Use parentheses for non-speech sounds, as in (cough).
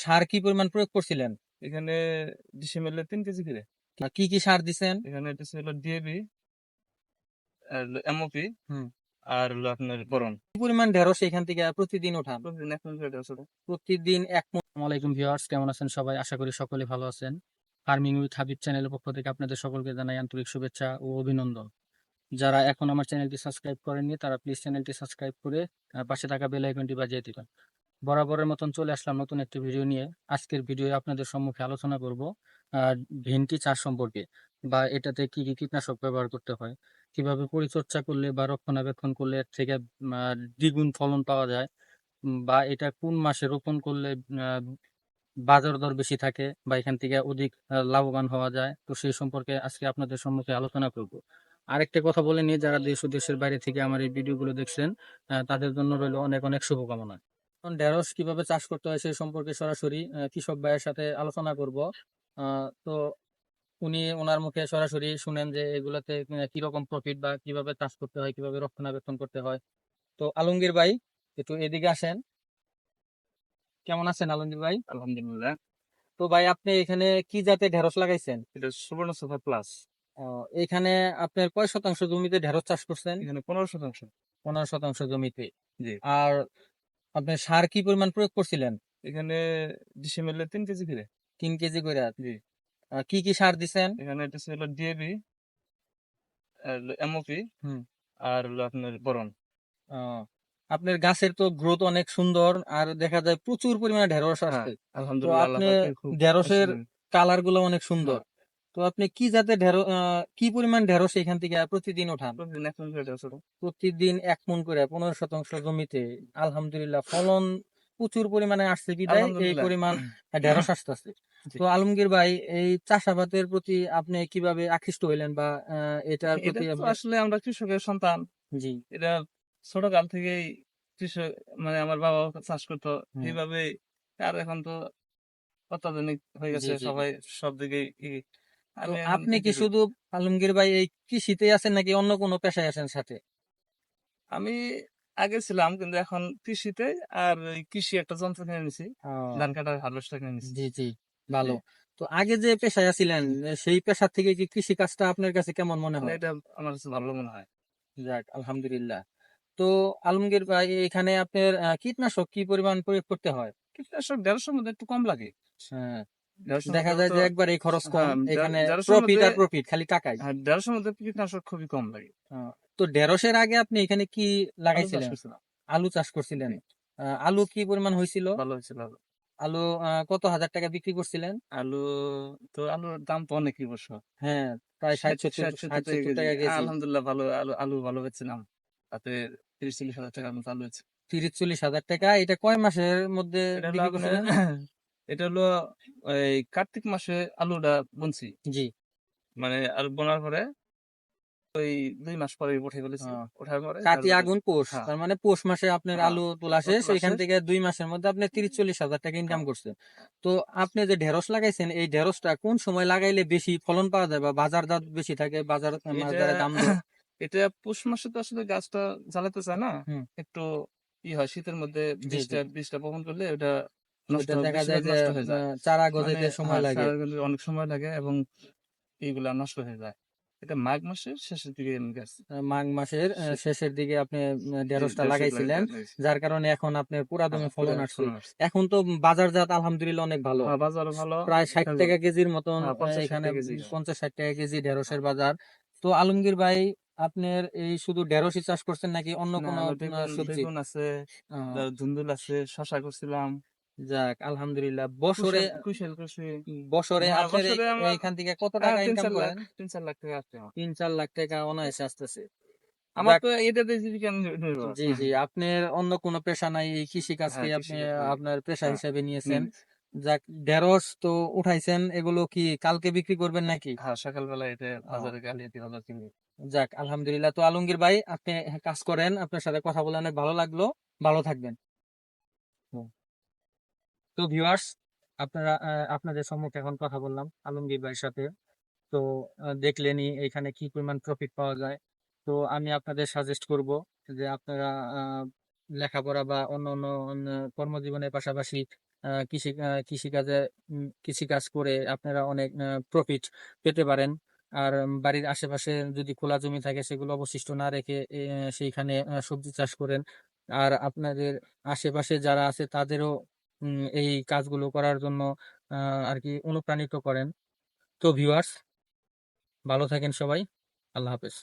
সার কি পরিমাণ প্রয়োগ করছিলেন? এখানে ডিসেম্বরে তিন কেজি করে। কি কি সার দিছেন? এখানে ছিল ডিএবি আর এমওপি হুম। আর হলো আপনার বরন। কি পরিমাণ ঢেঁড়স এখান থেকে প্রতিদিন ওঠান? প্রতিদিন এক মিনিট করে ছোট প্রতিদিন এক আসসালামাইকুম ভিউয়ার্স কেমন আছেন সবাই? আশা করি সকলে ভালো আছেন। ফার্মিং উইথ হাবিব চ্যানেলের পক্ষ থেকে আপনাদের সকলকে জানাই আন্তরিক শুভেচ্ছা ও অভিনন্দন। যারা এখন আমার চ্যানেলটি সাবস্ক্রাইব করেননি তারা প্লিজ চ্যানেলটি সাবস্ক্রাইব করে পাশে থাকা বেল আইকনটি বাজিয়ে দিবেন। বরাবরের মতন চলে আসলাম নতুন একটি ভিডিও নিয়ে। আজকের ভিডিওয়ে আপনাদের সম্মুখে আলোচনা করব ভেন্ডি চাষ সম্পর্কে বা এটাতে কি কি কীটনাশক ব্যবহার করতে হয়, কীভাবে পরিচর্যা করলে বা রক্ষণাবেক্ষণ করলে এর থেকে দ্বিগুণ ফলন পাওয়া যায় বা এটা কোন মাসে রোপণ করলে বাজার দর বেশি থাকে বা এখান থেকে অধিক লাভবান হওয়া যায়, তো সেই সম্পর্কে আজকে আপনাদের সম্মুখে আলোচনা করব। আরেকটা কথা বলে নিয়ে যারা দেশ ও দেশের বাইরে থেকে আমার এই ভিডিওগুলো দেখছেন তাদের জন্য রইল অনেক অনেক শুভকামনা। ঢেঁড়স কীভাবে চাষ করতে হয় সেই সম্পর্কে সরাসরি কৃষক ভাইয়ের সাথে আলোচনা করব। তো উনি ওনার মুখে সরাসরি শুনেন যে এগুলাতে কীরকম প্রফিট বা কীভাবে চাষ করতে হয় কীভাবে রক্ষণাবেক্ষণ করতে হয়। তো আলমগীর ভাই একটু এদিকে আসেন। কেমন আছেন আলমগীর ভাই? আলহামদুলিল্লাহ। তো ভাই আপনি এখানে কি জাতে ঢেঁড়স লাগাইছেন? এটা সুবর্ণ সুপার প্লাস। এখানে আপনার কয় শতাংশ জমিতে ঢেঁড়স চাষ করছেন? এখানে পনেরো শতাংশ। পনেরো শতাংশ জমিতে। জি। আর আপনি সার কি পরিমাণ প্রয়োগ করছিলেন? এখানে ডিসেম্বরে তিন কেজি করে। তিন কেজি করে জি। আহ, কি কি সার দিছেন? এখানে এটা ছিল ডিএবি আর এমওপি হুম। আর হলো আপনার বরন। আহ, আপনার গাছের তো গ্রোথ অনেক সুন্দর আর দেখা যায় প্রচুর পরিমাণে ঢেঁড়স হ্যাঁ, আসছে। আলহামদুলিল্লাহ আল্লাহ আপনি পাকের খুব ঢেঁড়সের আশীর্বাদ। কালারগুলো অনেক সুন্দর। তো আপনি কি জাতে ঢেঁড়স কি পরিমাণ ঢেঁড়স এখান থেকে প্রতিদিন ওঠান? প্রতিদিন এক মন করে পনেরো শতাংশ জমিতে। আলহামদুলিল্লাহ ফলন প্রচুর পরিমাণে আসছে বিদায়। এই পরিমাণ (coughs) ঢেঁড়স আসতেছে। তো আলমগীর ভাই এই চাষাবাদের প্রতি আপনি কীভাবে আকৃষ্ট হইলেন বা এটার এটা প্রতি আসলে আমরা কৃষকের সন্তান। জি। এটা ছোট কাল থেকেই কৃষক মানে আমার বাবা চাষ করতো। এইভাবে আর এখন তো অত্যাধুনিক হয়ে গেছে। সবাই সব দিকে আপনি কি শুধু আলমগীর ভাই এই কৃষিতে আছেন নাকি অন্য কোনো পেশায় আছেন সাথে? আমি আগে ছিলাম কিন্তু এখন কৃষিতে আর কৃষি একটা যন্ত্র কিনে নিছি। ধান কাটার হারভেস্টার কিনে নিছি। জি জি ভালো। তো আগে যে পেশায় আছিলেন সেই পেশা থেকে কি কৃষি কাজটা আপনার কাছে কেমন মনে হয়? এটা আমার কাছে ভালো মনে হয়। যাক আলহামদুলিল্লাহ। তো আলমগীর ভাই এখানে আপনার কীটনাশক কি পরিমাণ প্রয়োগ করতে হয়? কীটনাশক দেড়শোর মধ্যে একটু কম লাগে। হ্যাঁ, 150 দেখা যায় যে একবার এই খরচ কম হ্যাঁ, এখানে প্রফিট আর প্রফিট খালি টাকাই। হ্যাঁ দেড়শোর মধ্যে কীটনাশক খুবই কম লাগে। তো ঢেঁড়সের আগে আপনি এখানে কি লাগাইছিলেন? আলু চাষ করছিলেন। আলু কি পরিমাণ হয়েছিল? ভালো হয়েছিল আলু। কত হাজার টাকা বিক্রি করছিলেন? আলু তো আলুর দাম তো অনেক বছর। হ্যাঁ প্রায় ষাট সত্তর টাকা। কেজি। আলহামদুলিল্লাহ ভালো আলু আলু ভালো বেচছিলাম। তাতে তিরিশ চল্লিশ হাজার টাকা মতো আলু হয়েছে তিরিশ চল্লিশ হাজার টাকা এটা কয় মাসের মধ্যে (laughs) এটা হলো এই কার্তিক মাসে আলুটা বুনছি। জি। মানে আর বোনার পরে ওই দুই মাস পরে উঠে ফেলেছি। হ্যাঁ। ওঠার পরে কাতি আগুন পৌষ। হ্যাঁ। তার মানে পৌষ মাসে আপনার হ্যাঁ, আলু তোলা শেষ। এখান থেকে দুই মাসের মধ্যে আপনি তিরিশ চল্লিশ হাজার টাকা ইনকাম। করছেন তো আপনি যে ঢেঁড়স লাগাইছেন এই ঢেঁড়সটা কোন সময় লাগাইলে বেশি ফলন পাওয়া যায় বা বাজার দাম বেশি থাকে? বাজার বাজারে দাম (coughs) এটা পুষ মাসে তো আসলে গাছটা জ্বালাতে চায় না। একটু ই হয় শীতের মধ্যে। বীজটা বীজটা বপন করলে ওটা নষ্ট দেখা যায় যে নষ্ট হয়ে যায়। আহ, চারা মানে, গজাইতে সময় হ্যাঁ, লাগে অনেক সময় লাগে এবং এইগুলা নষ্ট হয়ে যায়। এটা মাঘ মাসের শেষের দিকে মাঘ মাসের শেষের দিকে আপনি ঢেঁড়সটা লাগাইছিলেন যার কারণে এখন আপনার পুরা দমে হ্যাঁ, ফলন আসছে। এখন তো বাজারজাত আলহামদুলিল্লাহ অনেক ভালো। হ্যাঁ, বাজারও ভালো। প্রায় ষাট টাকা কেজির মতন হ্যাঁ, 50 আহ, ষাট এখানে পঞ্চাশ ষাট টাকা কেজি ঢেঁড়সের বাজার। তো আলমগীর ভাই আপনার এই শুধু ঢেঁড়সই চাষ করছেন নাকি অন্য কোনো সবজি? আছে ধুন্দুল আছে শশা করছিলাম। যাক আলহামদুলিল্লাহ। বছরে কুশাল- কুশাল বছরে হ্যাঁ, আপনার থেকে কত হ্যাঁ, টাকা ইনকাম করেন? তিন চার লাখ টাকা আসছে আমার। তিন চার লাখ টাকা অনায়াসে আসতেছে। আমার তো এটাতে জীবিকা জি জি আপনার অন্য কোনো পেশা নাই এই কৃষি কাজকে হ্যাঁ, আপনি হ্যাঁ। আপনার পেশা হ্যাঁ, হিসেবে নিয়েছেন। যাক ঢেঁড়স তো উঠাইছেন এগুলো কি কালকে বিক্রি করবেন নাকি? হ্যাঁ সকালবেলা এটা বাজারে বাজার কিনবি। যাক আলহামদুলিল্লাহ। তো আলমগীর ভাই আপনি কাজ করেন আপনার সাথে কথা বলে অনেক ভালো লাগল। ভালো থাকবেন। তো ভিউয়ার্স আপনারা আপনাদের সম্মুখে এখন কথা বললাম আলমগীর ভাইয়ের সাথে। তো দেখলেনি এখানে কি পরিমাণ প্রফিট পাওয়া যায়। তো আমি আপনাদের সাজেস্ট করব যে আপনারা লেখাপড়া বা অন্য অন্য কর্মজীবনের পাশাপাশি কৃষি কৃষিকাজে কৃষিকাজ করে আপনারা অনেক প্রফিট পেতে পারেন। আর বাড়ির আশেপাশে যদি খোলা জমি থাকে সেগুলো অবশিষ্ট না রেখে সেইখানে সবজি চাষ করেন। আর আপনাদের আশেপাশে যারা আছে তাদেরও এই কাজগুলো করার জন্য আর কি অনুপ্রাণিত করেন। তো ভিউয়ার্স ভালো থাকেন সবাই। আল্লাহ হাফেজ।